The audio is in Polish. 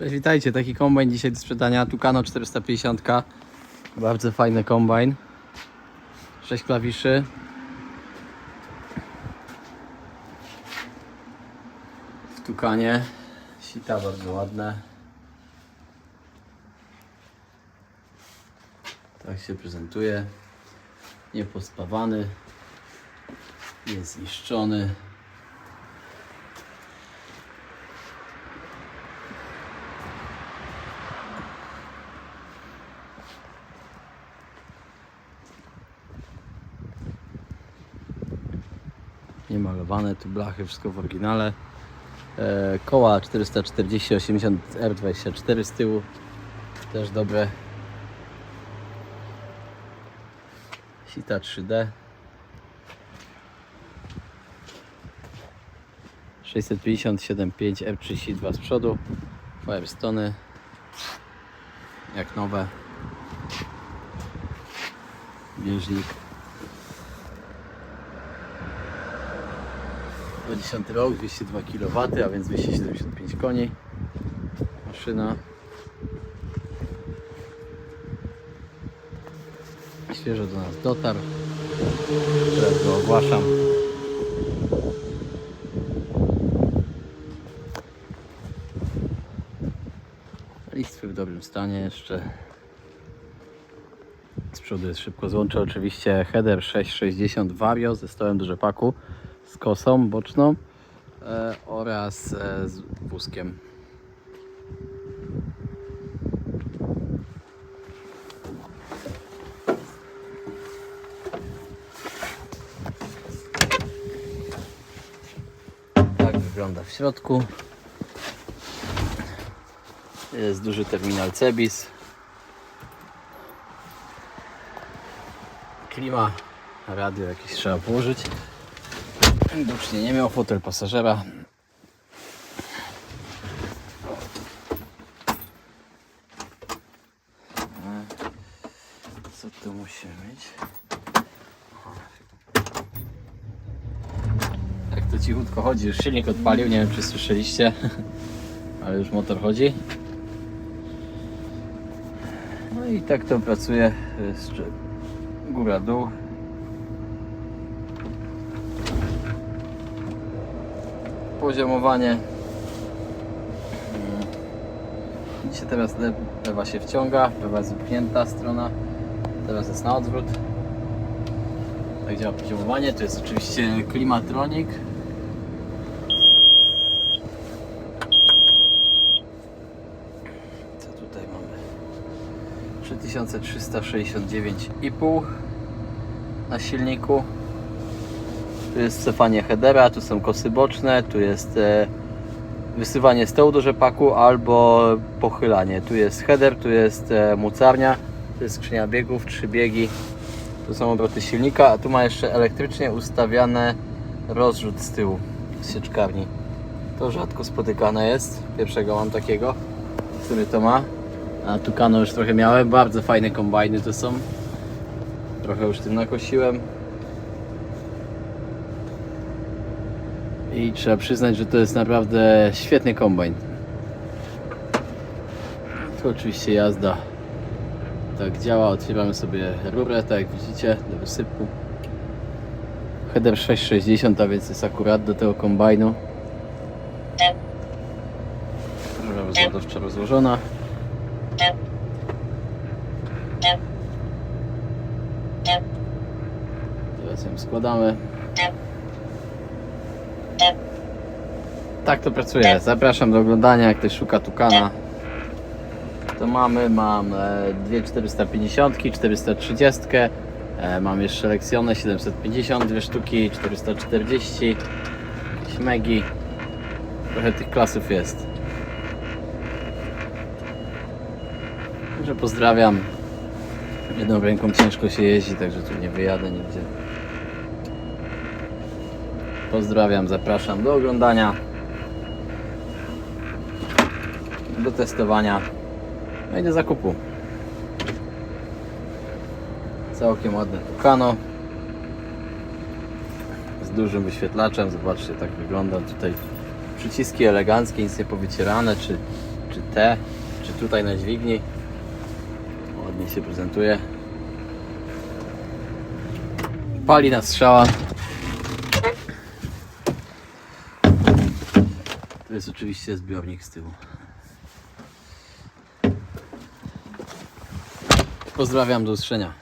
Cześć, witajcie. Taki kombajn dzisiaj do sprzedania. Tucano 450. Bardzo fajny kombajn. 6 klawiszy. W Tukanie. Sita bardzo ładne. Tak się prezentuje. Niepospawany. Niezniszczony. niemalowane, tu blachy, wszystko w oryginale. E, koła 440-80 R24 z tyłu, też dobre. Sita 3D. 650-75 R32 z przodu. Firestony. Jak nowe. Bieżnik 20 rok, 202 kW, a więc 275 koni. Maszyna. Świeżo do nas dotarł. Teraz go ogłaszam. Listwy w dobrym stanie jeszcze. Z przodu jest szybko złącze oczywiście header 660 Vario ze stołem do rzepaku z kosą boczną e, oraz e, z wózkiem. Tak wygląda w środku. Jest duży terminal Cebis. Klima, radio jakieś trzeba położyć. Widocznie nie miał fotel pasażera. E, Co tu musimy mieć? Jak to cichutko chodzi, już silnik odpalił, nie wiem czy słyszeliście, ale już motor chodzi. No i tak to pracuje, jeszcze poziomowanie. Widzicie teraz le- lewa się wciąga, lewa jest strona, teraz jest na odwrót. Tak działa poziomowanie, to jest oczywiście klimatronik. Co tutaj mamy? 3369,5 na silniku. Tu jest cofanie headera, tu są kosy boczne, tu jest e, wysywanie stołu do rzepaku albo pochylanie. Tu jest header, tu jest e, mocarnia, tu jest skrzynia biegów, trzy biegi. Tu są obroty silnika, a tu ma jeszcze elektrycznie ustawiane rozrzut z tyłu z sieczkarni. To rzadko spotykane jest. Pierwszego mam takiego, który to ma. A Tukano już trochę miałem. Bardzo fajne kombajny to są. Trochę już tym nakosiłem. I trzeba przyznać, że to jest naprawdę świetny kombajn. Tu oczywiście jazda tak działa. Otwieramy sobie rurę, tak jak widzicie, do wysypu. Header 660, a więc jest akurat do tego kombajnu. Rura rozładowcza rozłożona. Teraz ją składamy. Tak to pracuje. Zapraszam do oglądania, jak ktoś szuka Tukana. To mamy, mam e, dwie 450, 430, e, mam jeszcze lekcjone 750, dwie sztuki, 440, jakieś megi. Trochę tych klasów jest. Także pozdrawiam. Jedną ręką ciężko się jeździ, także tu nie wyjadę nigdzie. Pozdrawiam, zapraszam do oglądania, do testowania, no i do zakupu. Całkiem ładne Tucano z dużym wyświetlaczem. Zobaczcie, tak wygląda tutaj. Przyciski eleganckie, nic nie powycierane, czy, czy te, czy tutaj na dźwigni. Ładnie się prezentuje. Pali na strzała. To jest oczywiście zbiornik z tyłu. Pozdrawiam, do usłyszenia.